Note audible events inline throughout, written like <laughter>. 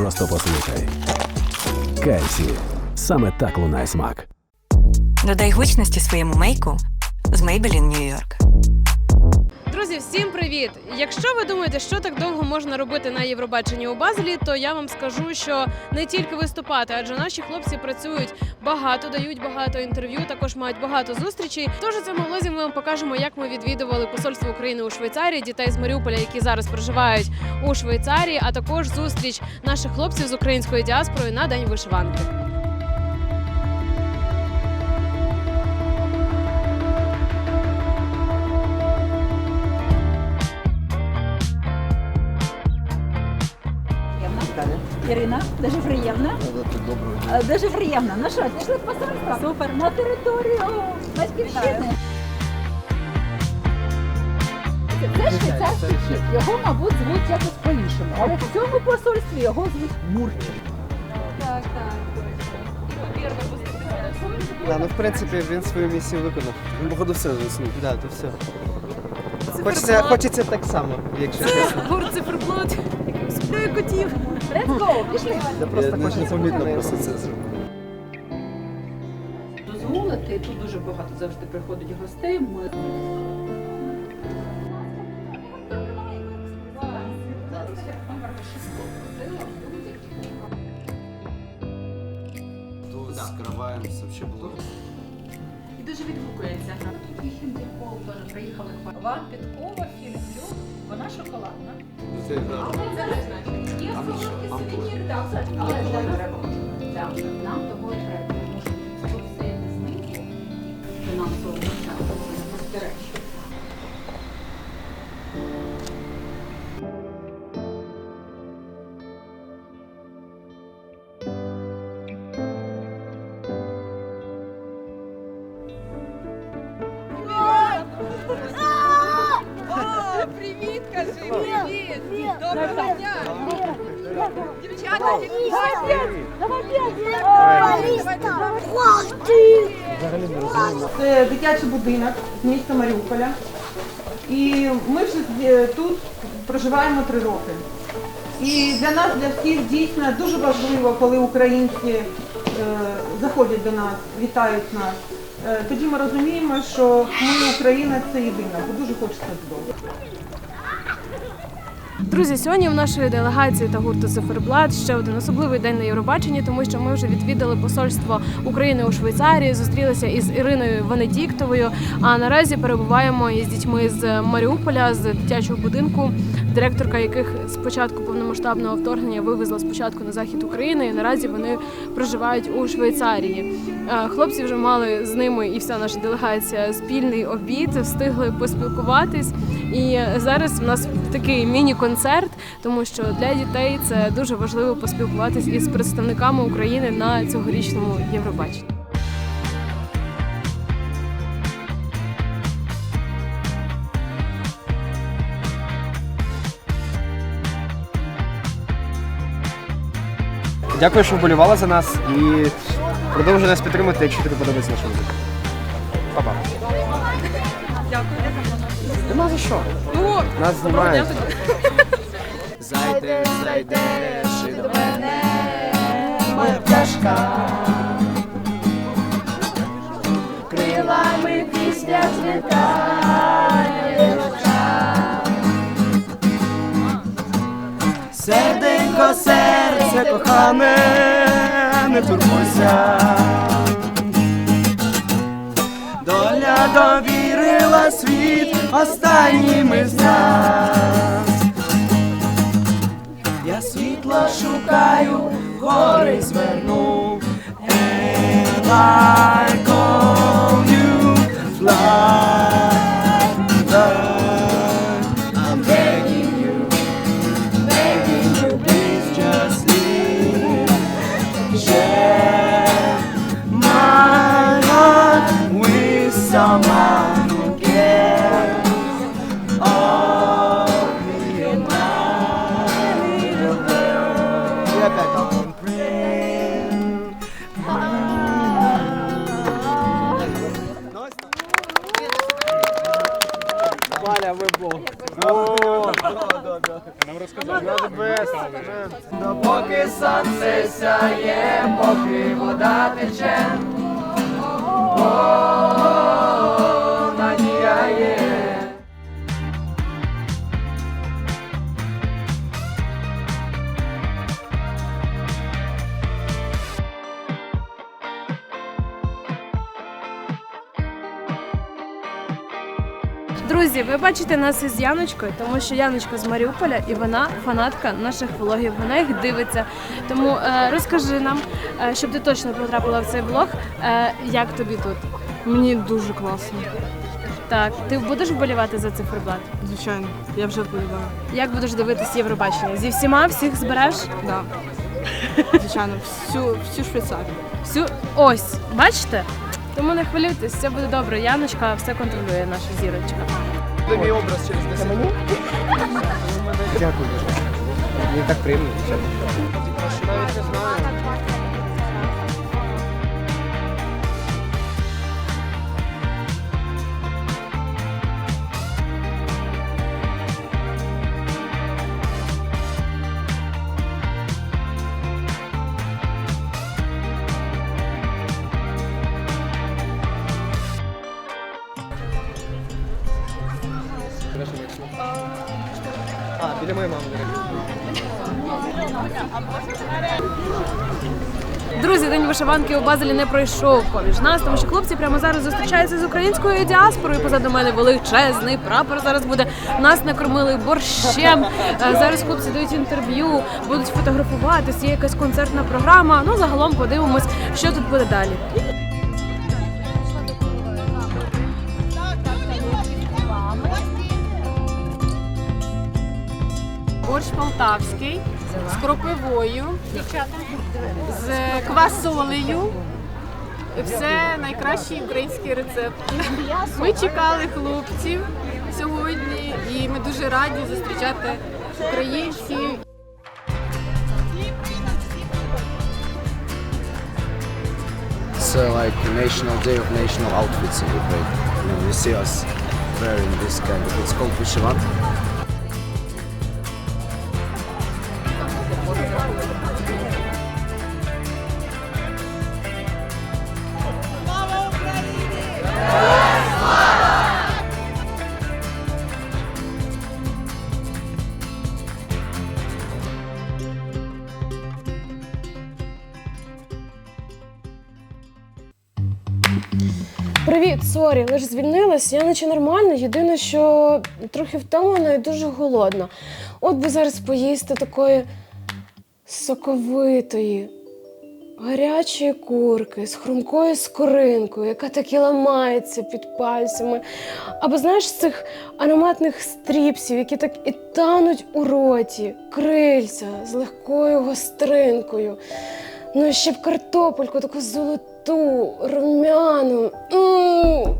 Просто послухай. Кайсі. Саме так лунає смак. Додай гучності своєму мейку з Maybelline New York. Всім привіт! Якщо ви думаєте, що так довго можна робити на Євробаченні у Базелі, то я вам скажу, що не тільки виступати, адже наші хлопці працюють багато, дають багато інтерв'ю, також мають багато зустрічей. Тож у цьому влозі ми вам покажемо, як ми відвідували посольство України у Швейцарії, дітей з Маріуполя, які зараз проживають у Швейцарії, а також зустріч наших хлопців з українською діаспорою на день вишиванки. Ірина, дуже приємно. Е, Дуже приємно. Ну що, пішли посольство? Супер. На територію батьківщини. Це швейцарський кіт. Його, мабуть, звуть якось по-іншому. Але в цьому посольстві його звуть Мурчик. Так, так. Да, ну в принципі він свою місію виконав. Він походу все заснув. Да, то все. Хочеться, хочеться так само, якщо чесно. Гурт циферблат, сплює котів. Let's go, пішли. Я просто хочу помітно просто це зробити. дозволити. Тут дуже багато завжди приходить гостей. Ми Тут скриваємося, ще було. і дуже відгукується. Тут і хіндікол теж приїхали. Вам підкова, філіплю, вона шоколадна. Це. Це не значить. Є солодкий сувенір, так, але нам треба. нам того треба. Тому що тут все йде нам солодка. це Це дитячий будинок міста Маріуполя. І ми вже е, тут проживаємо три роки. І для нас, для всіх дійсно дуже важливо, коли українці е, заходять до нас, вітають нас. Е, тоді ми розуміємо, що ми Україна це єдина, бо дуже хочеться додому. Друзі, сьогодні в нашої делегації та гурту Циферблат ще один особливий день на Євробаченні, тому що ми вже відвідали посольство України у Швейцарії, зустрілися із Іриною Венедіктовою. А наразі перебуваємо із дітьми з Маріуполя, з дитячого будинку, директорка яких з початку повномасштабного вторгнення вивезла спочатку на захід України. І наразі вони проживають у Швейцарії. Е, Хлопці вже мали з ними і вся наша делегація спільний обід, встигли поспілкуватись. І зараз в нас такий міні-концерт, тому що для дітей це дуже важливо поспілкуватись із представниками України на цьогорічному Євробаченні. Дякую, що вболівала за нас і продовжуй нас підтримати, якщо тобі подобається наша музика. Па-па. Дякую. Нема за що. Ну, Нас знімають. Зайдеш, зайдеш і до мене, моя пташка. Крилами після злітає кохане, не турбуйся. Доля довірила світ останнім із нас. Я світло шукаю, гори зверну. And I you fly, ви Бог. О, Нам розказали. поки сонце сяє, поки вода тече. Друзі, ви бачите нас із Яночкою, тому що Яночка з Маріуполя і вона фанатка наших влогів. Вона їх дивиться. Тому е, розкажи нам, е, щоб ти точно потрапила в цей влог, е, як тобі тут. Мені дуже класно. Так, ти будеш вболівати за циферблат? Звичайно, я вже вболіваю. Як будеш дивитись Євробачення? Зі всіма всіх збереш? Да. Звичайно, всю, всю Швейцарію. Всю ось, бачите? Тому не хвилюйтесь, все буде добре. Яночка все контролює, наша зірочка. Мій образ через 10 років. Дякую. Мені так приємно. Навіть не знаю. А, біля мами, до. Друзі, день вишиванки у Базелі не пройшов поміж нас, тому що хлопці прямо зараз зустрічаються з українською діаспорою. Позаду мене величезний прапор зараз буде. Нас накормили борщем. Е, Зараз хлопці дають інтерв'ю, будуть фотографуватись. Є якась концертна програма. Ну загалом подивимось, що тут буде далі. Полтавський з кропивою, з квасолею. Все найкращий український рецепт. Ми чекали хлопців сьогодні, і ми дуже раді зустрічати українців. It's uh, like national day of national outfits in Ukraine. You, know, you see us wearing this kind of, it's called vyshyvanka. Привіт, сорі, лиш звільнилась. Я наче нормально. Єдине, що трохи втомлена і дуже голодна. От би зараз поїсти такої соковитої, гарячої курки з хрумкою скоринкою, яка таки ламається під пальцями. Або знаєш цих ароматних стріпсів, які так і тануть у роті, крильця з легкою гостринкою. Ну і ще б картопельку таку золоту, румяну. М.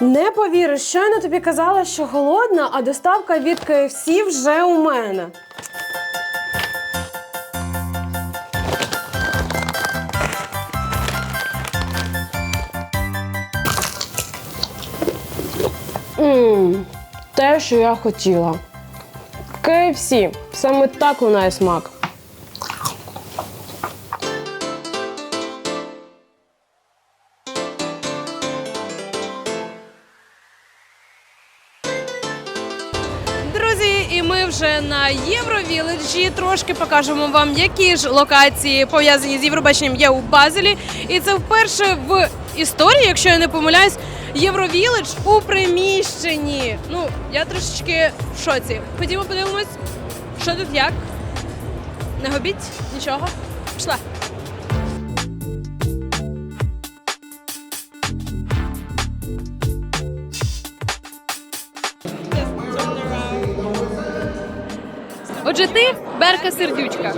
Не повіриш, щойно тобі казала, що голодна, а доставка від KFC вже у мене. Те, що я хотіла. KFC. Саме так лунає смак. Друзі, і ми вже на Євровіледжі. Трошки покажемо вам, які ж локації пов'язані з Євробаченням є у Базелі. І це вперше в історії, якщо я не помиляюсь, Євровіледж у приміщенні. Ну, я трошечки в шоці. Ходімо подивимось, що тут як. Не губіть нічого. Пішла. Отже, ти Берка Сердючка.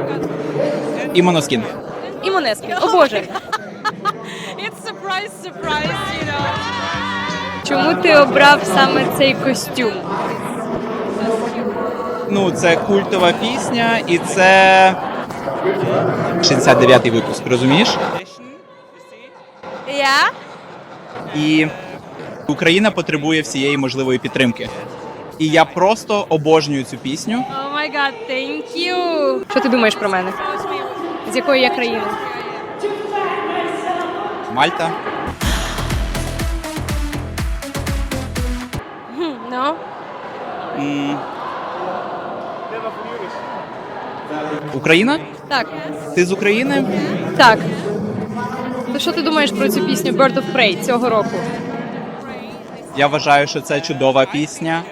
І моноскін. І Монескін. О Боже. Surprise, surprise, you know. Чому ти обрав саме цей костюм? Ну, це культова пісня, і це 69-й випуск, розумієш? Yeah? І Україна потребує всієї можливої підтримки. І я просто обожнюю цю пісню. Oh my god, thank you. Що ти думаєш про мене? З якої я країни? Мальта. No? М. Україна? Так. Ти з України? Так. То що ти думаєш про цю пісню Bird of Prey цього року? Я вважаю, що це чудова пісня.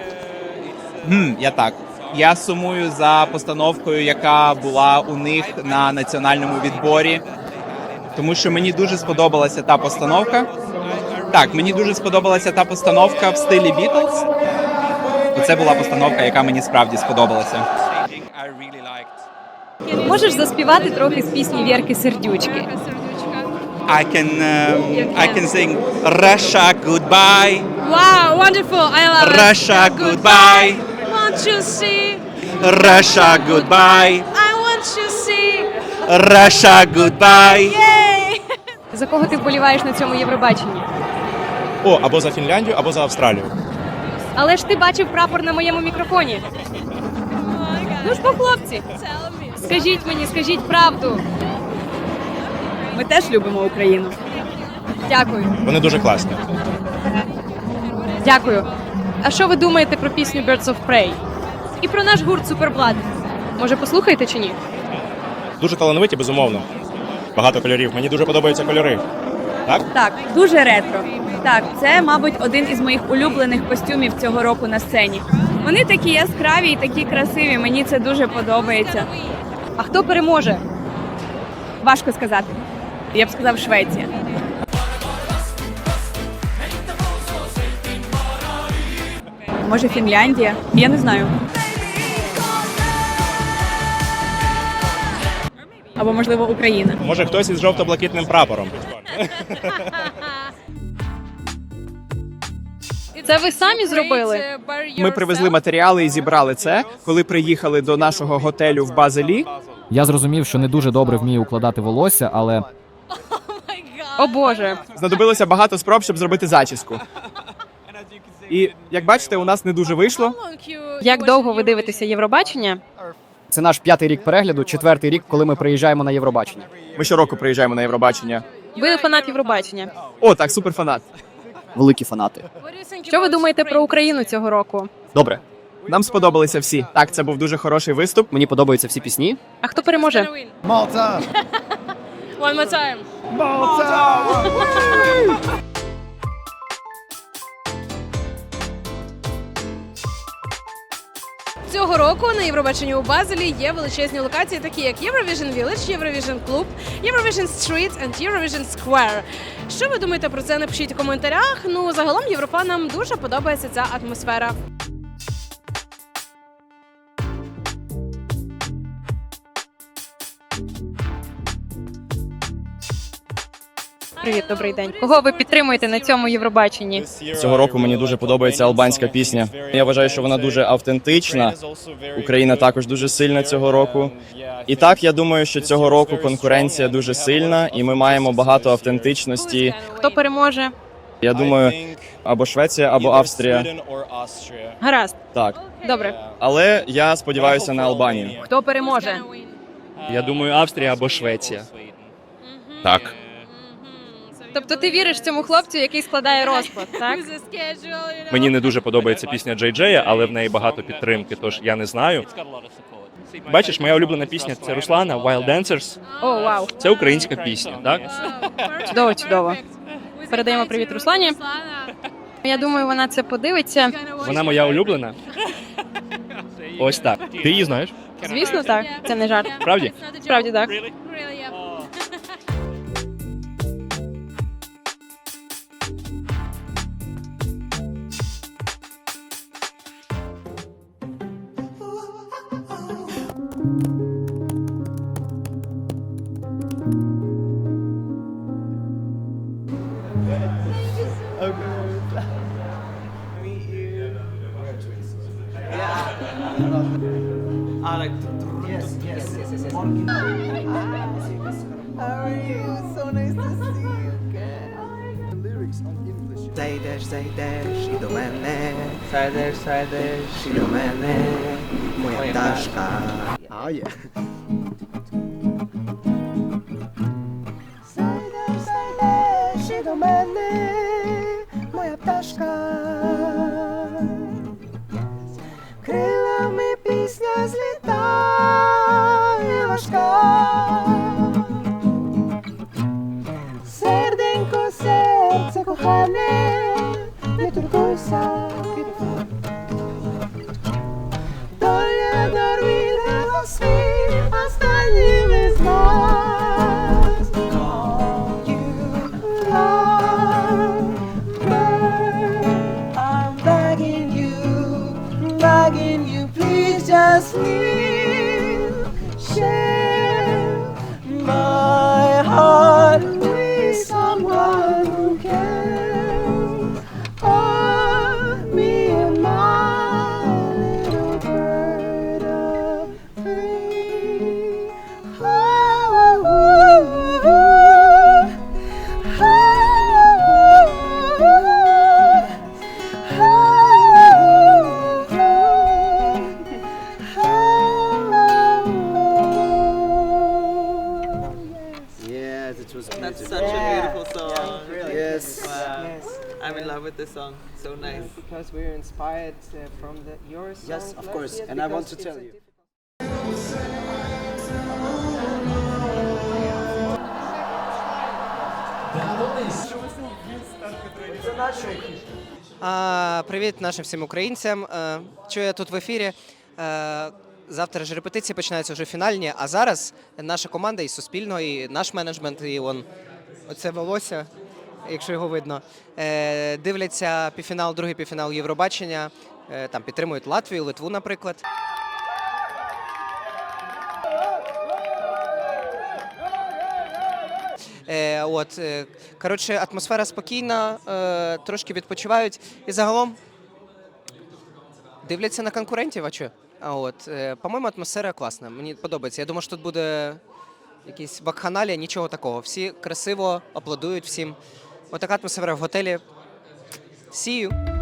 Гм, я так. Я сумую за постановкою, яка була у них на національному відборі. Тому що мені дуже сподобалася та постановка. Так, мені дуже сподобалася та постановка в стилі Beatles. І це була постановка, яка мені справді сподобалася. Можеш заспівати трохи з пісні Вірки Сердючки? I can, um, I can sing Russia goodbye. Wow, wonderful. I love it. Russia goodbye. Want you see? Russia goodbye. I want you see. Russia goodbye. Yay! За кого ти вболіваєш на цьому Євробаченні? О, або за Фінляндію, або за Австралію. Але ж ти бачив прапор на моєму мікрофоні. Ну ж бо, хлопці, скажіть мені, скажіть правду. Ми теж любимо Україну. Дякую. Вони дуже класні. Дякую. А що ви думаєте про пісню Birds of Prey? І про наш гурт Суперблад? Може, послухаєте чи ні? Дуже талановиті, безумовно. Багато кольорів. Мені дуже подобаються кольори. Так? Так, дуже ретро. Так, це, мабуть, один із моїх улюблених костюмів цього року на сцені. Вони такі яскраві і такі красиві. Мені це дуже подобається. А хто переможе? Важко сказати. Я б сказав Швеція. Може, Фінляндія? Я не знаю. Або можливо Україна. Може, хтось із жовто-блакитним прапором. Це ви самі зробили? Ми привезли матеріали і зібрали це, коли приїхали до нашого готелю в Базелі. Я зрозумів, що не дуже добре вмію укладати волосся, але О Боже. Знадобилося багато спроб, щоб зробити зачіску. І як бачите, у нас не дуже вийшло. Як довго ви дивитеся Євробачення? Це наш п'ятий рік перегляду, четвертий рік, коли ми приїжджаємо на Євробачення. Ми щороку приїжджаємо на Євробачення. Ви фанат Євробачення. О, так, суперфанат. Великі фанати. Що ви думаєте про Україну цього року? Добре. Нам сподобалися всі. Так, це був дуже хороший виступ. Мені подобаються всі пісні. А хто переможе? One more time. Цього року на Євробаченні у Базелі є величезні локації, такі як Eurovision Village, Eurovision Club, Eurovision Street and Eurovision Square. Що ви думаєте про це? Напишіть у коментарях. Ну загалом європанам дуже подобається ця атмосфера. Привіт, добрий день. Кого ви підтримуєте на цьому Євробаченні? Цього року мені дуже подобається албанська пісня. Я вважаю, що вона дуже автентична. Україна також дуже сильна цього року. І так я думаю, що цього року конкуренція дуже сильна, і ми маємо багато автентичності. Хто переможе? Я думаю, або Швеція, або Австрія. Гаразд. Так, Добре. але я сподіваюся на Албанію. Хто переможе? Я думаю, Австрія або Швеція. Так. Тобто ти віриш цьому хлопцю, який складає розклад, <laughs> так? Мені не дуже подобається пісня Джей Джея, але в неї багато підтримки, тож я не знаю. Бачиш, моя улюблена пісня це Руслана Wild Dancers. О, вау. Це українська пісня, так? Чудово, чудово. Передаємо привіт Руслані. Я думаю, вона це подивиться. Вона моя улюблена. Ось так. Ти її знаєш? Звісно, так. Це не жарт. Правді? Справді так. Зайдеш, зайдеш і до мене. Зайдеш, зайдеш і до мене. Моя пташка. А, є. Зайдеш, зайдеш і до мене, моя пташка. Не турбуйся, Доля inspired uh, from the, your song. Yes, of course. year, And I want to tell you. А, привіт нашим всім українцям. Е, Що я тут в ефірі? Е, Завтра ж репетиції починаються вже фінальні, а зараз наша команда і Суспільного, і наш менеджмент, і он, оце волосся, якщо його видно, е, дивляться півфінал, другий півфінал Євробачення, е, там підтримують Латвію, Литву, наприклад. Е, от, коротше, атмосфера спокійна, трошки відпочивають. І загалом дивляться на конкурентів, а що? А от, по-моєму, атмосфера класна. Мені подобається. Я думаю, що тут буде якийсь вакханалія, нічого такого. Всі красиво аплодують всім. Отака атмосфера в готелі. See you.